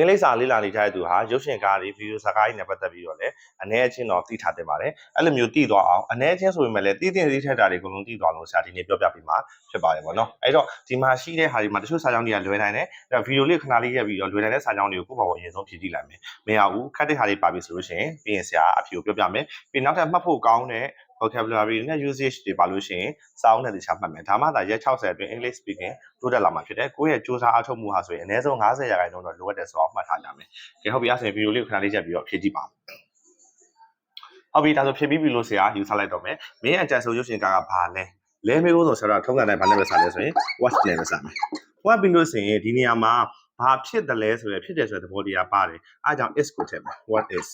အင်္ဂလိပ်စာလေ့လာနေကြတဲ့သူဟာရုပ်ရှင်ကားတွေဗီဒီယိုစကားတွေနဲ့ပတ်သက်ပြီးတော့လည်းအနည်းအချင်းတော့သိထားတင်ပါတယ်အဲ့လိုမျိုးသိသွားအောင်အနည်းအချင်းဆိုပေမဲ့လည်းသိသိသိထက်တာတွေအကုန်လုံးသိသွားလို့ဆရာဒီနေ့ပြောပြပေးမှာဖြစ်ပါတယ်ပေါ့နော်အဲ့တော့ဒီမှာရှိတဲ့ဟာဒီမှာတချို့စာကြောင်းတွေကလွယ်နိုင်တယ်အဲ့တော့ဗီဒီယိုလေးခဏလေးရက်ပြီးတော့လွယ်နိုင်တဲ့စာကြောင်းတွေကိုကိုယ့်ဘာပေါ်အရင်ဆုံးဖြည့်ကြည့်လိုက်မယ်မရဘူးခက်တဲ့ဟာလေးပါပြီဆိုလို့ရှိရင်ပြီးရင်ဆရာအဖြေကိုပြောပြမယ်ပြီးနောက်ထပ်မှတ်ဖို့ကောင်းတဲ့ vocabulary နဲ့ usage တွေပါလို့ရှိရင်စာအုပ်နဲ့တခြားမှတ်မယ်ဒါမှသာရက်60အတွင်း English speaking တိုးတက်လာမှာဖြစ်တယ်ကိုယ့်ရဲ့စူးစမ်းအားထုတ်မှုဟာဆိုရင်အနည်းဆုံး90ရာခိုင်နှုန်းတော့လိုအပ်တယ်ဆိုတော့မှတ်ထားကြမယ်ကဲဟုတ်ပြီအဲ့ဆိုရင်ဗီဒီယိုလေးကိုခဏလေးချက်ပြီးတော့ဖြည့်ကြည့်ပါဟုတ်ပြီဒါဆိုဖြည့်ပြီးပြီလို့ဆရာယူဆလိုက်တော့မယ်မင်းအကြံဆုံးရုပ်ရှင်ကားကဘာလဲလဲမေးဖို့ဆိုဆရာထုံးစံတိုင်းဘာနဲ့ပဲစားလဲဆိုရင် watch နဲ့ပဲစားမယ် watch ပြီးလို့ဆိုရင်ဒီနေရာမှာဘာဖြစ်တယ်လဲဆိုရယ်ဖြစ်တယ်ဆိုတဲ့သဘောတရားပါတယ်အားကြောင့် is ကိုထည့်မယ် what is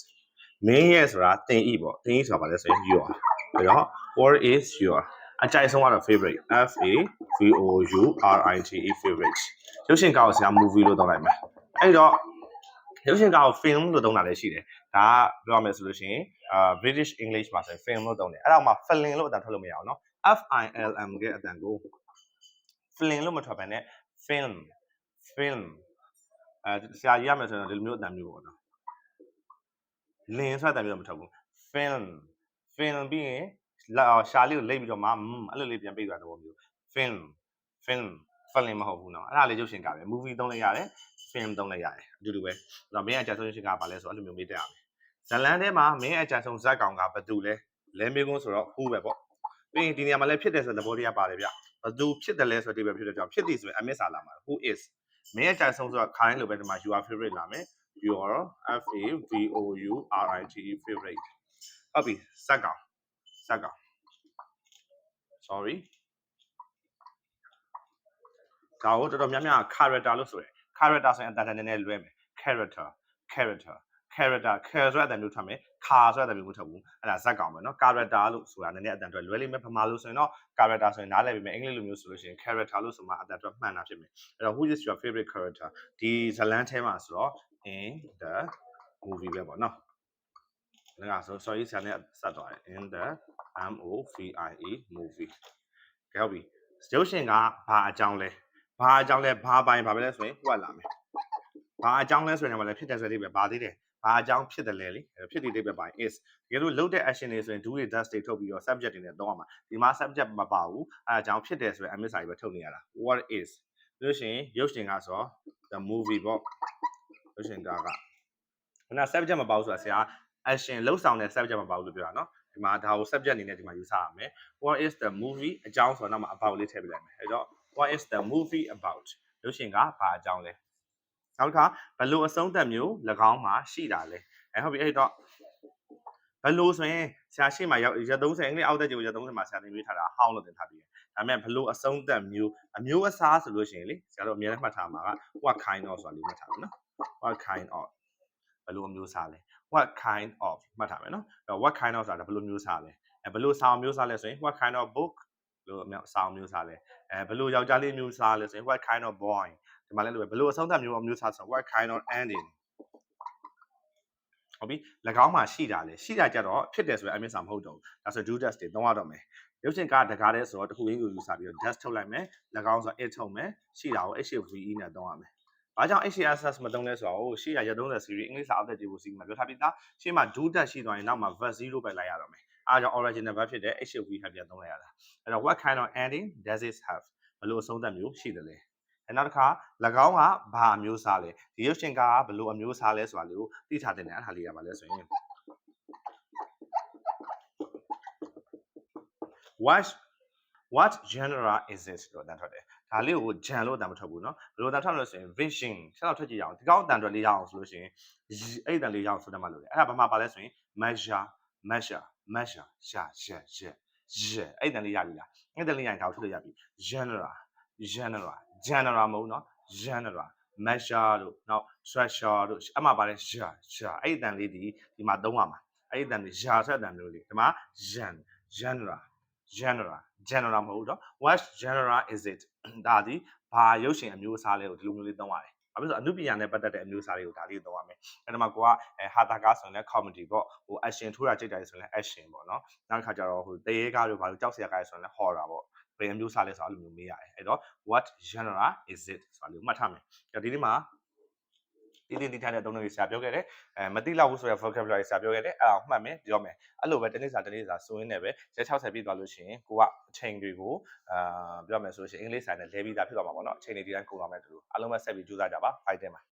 မင်းရဲ့ဆိုတာတင်ဤပေါ့တင်ဤဆိုတာဘာလဲဆိုရင် you are ပြီးတော့ what is your အကြိုက်ဆုံးကတော့ favorite F A V O U R I T E favorite ရုပ်ရှင်ကားကိုဆရာ movie လို့တောင်းလိုက်မယ်အဲ့တော့ရုပ်ရှင်ကားကို film လို့တောင်းတာလည်းရှိတယ်ဒါကပြောရမယ်ဆိုလို့ရှိရင်အာ British English မှာဆိုရင် film လို့တောင်းတယ်အဲ့ဒါမှ film လို့အတန်ထွက်လို့မရအောင်နော် F I L M ကအတန်ကို film လို့မထွက်ဘဲနဲ့ film film အဲဆရာရေးရမယ်ဆိုရင်ဒီလိုမျိုးအတန်မျိုးပေါ့နော်လင်းဆိုတဲ့အတန်မျိုးတော့မထွက်ဘူး film film ပြီးရင်လာရှာလေးကိုလိမ့်ပြီးတော့မှအဲ့လိုလေးပြန်ပြေးသွားတဲ့ပုံမျိုး film film film မဟုတ်ဘူးเนาะအဲ့ဒါလေးရုပ်ရှင်ကားပဲ movie သုံးလိုက်ရတယ် film သုံးလိုက်ရတယ်အတူတူပဲအဲ့တော့မင်းအကြဆုံးရုပ်ရှင်ကားဘာလဲဆိုတော့အဲ့လိုမျိုးမေးတတ်ရမယ်ဇလန်ထဲမှာမင်းအကြဆုံးဇက်ကောင်ကဘယ်သူလဲလဲမေးကုန်းဆိုတော့ who ပဲပေါ့ပြီးရင်ဒီနေရာမှာလည်းဖြစ်တယ်ဆိုတဲ့သဘောတရားပါတယ်ဗျဘယ်သူဖြစ်တယ်လဲဆိုတဲ့ဒီပဲဖြစ်တဲ့ကြောင့်ဖြစ်သည်ဆိုရင် ms လာမှာ who is မင်းအကြဆုံးဆိုတော့ခိုင်းလိုပဲဒီမှာ you are favorite လာမယ် your f a v o u r i t e favorite ဟုတ်ပြီဇက်ကောင်ဇက်ကောင် sorry ဒါကိုတော်တော်များများ character လို့ဆိုရယ် character ဆိုရင်အတန်တန်နည်းနည်းလွဲမယ် character character character care ဆိုတဲ့အတန်မျိုးထွက်မယ် car ဆိုတဲ့အတန်မျိုးမထွက်ဘူးအဲ့ဒါဇက်ကောင်ပဲเนาะ character လို့ဆိုတာနည်းနည်းအတန်ထွက်လွဲလိမ့်မယ်ဗမာလို့ဆိုရင်တော့ character ဆိုရင်နားလည်ပြီမယ်အင်္ဂလိပ်လိုမျိုးဆိုလို့ရှိရင် character လို့ဆိုမှအတန်ထွက်မှန်တာဖြစ်မယ်အဲ့တော့ who is your favorite character ဒီဇလန်းထဲမှာဆိုတော့ in the movie ပဲပေါ့เนาะ ဒါကဆို sorry ဆရာနဲ့ဆက်သွားတယ် in the M O V I E movie ကဲဟုတ်ပြီရုပ်ရှင်ကဘာအကြောင်းလဲဘာအကြောင်းလဲဘာပိုင်းဘာပဲလဲဆိုရင်ဟိုကလာမယ်ဘာအကြောင်းလဲဆိုရင်လည်းဖြစ်တဲ့ဆိုတဲ့ပဲဘာသေးတယ်ဘာအကြောင်းဖြစ်တယ်လဲလေဖြစ်တည်တဲ့ပဲပိုင်း is တကယ်လို့လုပ်တဲ့ action တွေဆိုရင် do တွေ does တွေထုတ်ပြီးတော့ subject တွေနဲ့သုံးရမှာဒီမှာ subject မပါဘူးအဲအကြောင်းဖြစ်တယ်ဆိုရင် MSI ပဲထုတ်နေရတာ what is လို့ရှိရင်ရုပ်ရှင်ကဆိုတော့ the movie ပေါ့ရုပ်ရှင်ကကခုန subject မပါဘူးဆိုတာဆရာ action လှုပ်ဆောင်တဲ့ subject မပါဘူးလို့ပြောတာနော်ဒီမှာဒါကို subject အနေနဲ့ဒီမှာယူဆရမယ် what is the movie အကြောင်းဆိုတော့နောက်မှာ about လေးထည့်ပေးလိုက်မယ်အဲတော့ what is the movie about ရုပ်ရှင်ကဘာအကြောင်းလဲနောက်တစ်ခါဘယ်လိုအဆုံးသတ်မျိုး၎င်းမှာရှိတာလဲအဲဟုတ်ပြီအဲ့တော့ဘယ်လိုဆိုရင်ဆရာရှိမှရောက်ရ30အင်္ဂလိပ်အောက်တက်ကြိုရ30မှာဆရာသင်ပေးထားတာဟောင်းလို့သင်ထားပြီးတယ်ဒါပေမဲ့ဘယ်လိုအဆုံးသတ်မျိုးအမျိုးအစားဆိုလို့ရှိရင်လေဆရာတို့အများနဲ့မှတ်ထားမှာက what kind of ဆိုတာလေးမှတ်ထားမယ်နော် what kind of ဘယ်လိုအမျိုးအစားလဲ what kind of မှတ်ထားမယ်နော်အဲ့တော့ what kind of ဆိုတာဘယ်လိုမျိုးစားလဲအဲဘယ်လိုစာအမျိုးစားလဲဆိုရင် what kind of book လို့အမျိုးစာအမျိုးစားလဲအဲဘယ်လိုယောက်ျားလေးမျိုးစားလဲဆိုရင် what kind of boy ဒီမှာလည်းလို့ပဲဘယ်လိုအဆုံးသတ်မျိုးအမျိုးစားဆို what kind of ending ဟုတ်ပြီ၎င်းမှာရှိတာလေရှိတာကြတော့ဖြစ်တယ်ဆိုရင်အမြင့်စာမဟုတ်တော့ဘူးဒါဆို do test တွေသုံးရတော့မယ်ရုပ်ရှင်ကတကားတဲ့ဆိုတော့တခုရင်းကိုယူစားပြီးတော့ test ထုတ်လိုက်မယ်၎င်းဆို it ထုတ်မယ်ရှိတာကို HVE နဲ့သုံးရမယ် ဘာကြောင့် HCSS မသုံးလဲဆိုတော့ရှေ့ရရ30 series အင်္ဂလိပ်စာအောက်တက်ကြည့်ဖို့စီမှာပြောထားပြီးသားရှေ့မှာ do test ရှိသွားရင်နောက်မှာ verse 0ပဲလိုက်ရတော့မယ်အားကြောင့် original verb ဖြစ်တဲ့ HV ထပ်ပြန်သုံးလိုက်ရတာအဲ့တော့ what kind of ending does it have ဘယ်လိုအဆုံးသတ်မျိုးရှိတယ်လဲအဲနောက်တစ်ခါ၎င်းကဘာအမျိုးစားလဲဒီရုပ်ရှင်ကားကဘယ်လိုအမျိုးစားလဲဆိုတာလေးကိုသိထားတဲ့အဲ့ဒါလေးရပါလဲဆိုရင် what what genre is it လို့တန်ထွက်တယ် ဒါလေးကို gen လို့တန်မထွက်ဘူးเนาะဘယ်လိုတန်ထွက်လို့ဆိုရင် vision ဆက်တော့ထွက်ကြည့်ရအောင်ဒီကောက်တန်ထွက်လေးရအောင်ဆိုလို့ရှိရင်အဲ့တန်လေးရအောင်ဆိုတတ်မှလို့လေအဲ့ဒါဘာမှပါလဲဆိုရင် measure measure measure ရှာရှာရှာရှာအဲ့တန်လေးရပြီလားအဲ့တန်လေးရရင်ဒါကိုထွက်လို့ရပြီ genre genre genre မဟုတ်เนาะ genre measure တို့နောက် treasure တို့အမှပါလဲရှာရှာအဲ့တန်လေးဒီဒီမှာသုံးရမှာအဲ့တန်လေးရှာဆက်တန်မျိုးလေးဒီမှာ gen genre genre genre မဟုတ်တော့ what genre is it ဒါဒီဘာရုပ်ရှင်အမျိုးအစားလဲကိုဒီလိုမျိုးလေးသုံးရတယ်။ဘာဖြစ်လို့အနုပညာနဲ့ပတ်သက်တဲ့အမျိုးအစားလေးကိုဒါလေးသုံးရမယ်။အဲ့ဒါမှကိုကအဲဟာတာကားဆိုရင်လည်း comedy ပေါ့ဟို action ထိုးတာကြိတ်တာဆိုရင်လည်း action ပေါ့နော်။နောက်တစ်ခါကျတော့ဟိုတရေကားတို့ဘာလို့ကြောက်စရာကားဆိုရင်လည်း horror ပေါ့။ဘယ်အမျိုးအစားလဲဆိုတော့အဲ့လိုမျိုးမေးရတယ်။အဲ့တော့ what genre is it ဆိုတာလေးကိုမှတ်ထားမယ်။ဒီနေ့မှာ တည်တည်တိထားတဲ့အသုံးတွေဆရာပြောခဲ့တယ်အဲမတိလောက်ဘူးဆိုတဲ့ vocabulary ဆရာပြောခဲ့တယ်အဲ့ဒါကိုမှတ်မယ်ပြောမယ်အဲ့လိုပဲတနေ့စာတနေ့စာဆိုရင်းနဲ့ပဲရက်60ပြည့်သွားလို့ရှိရင်ကိုကအချိန်တွေကိုအာပြောမယ်ဆိုလို့ရှိရင်အင်္ဂလိပ်စာနဲ့လဲပြီးသားဖြစ်သွားမှာပေါ့နော်အချိန်တွေဒီတိုင်းကုန်သွားမယ်တူတူအားလုံးပဲဆက်ပြီးကြိုးစားကြပါ fighting ပါ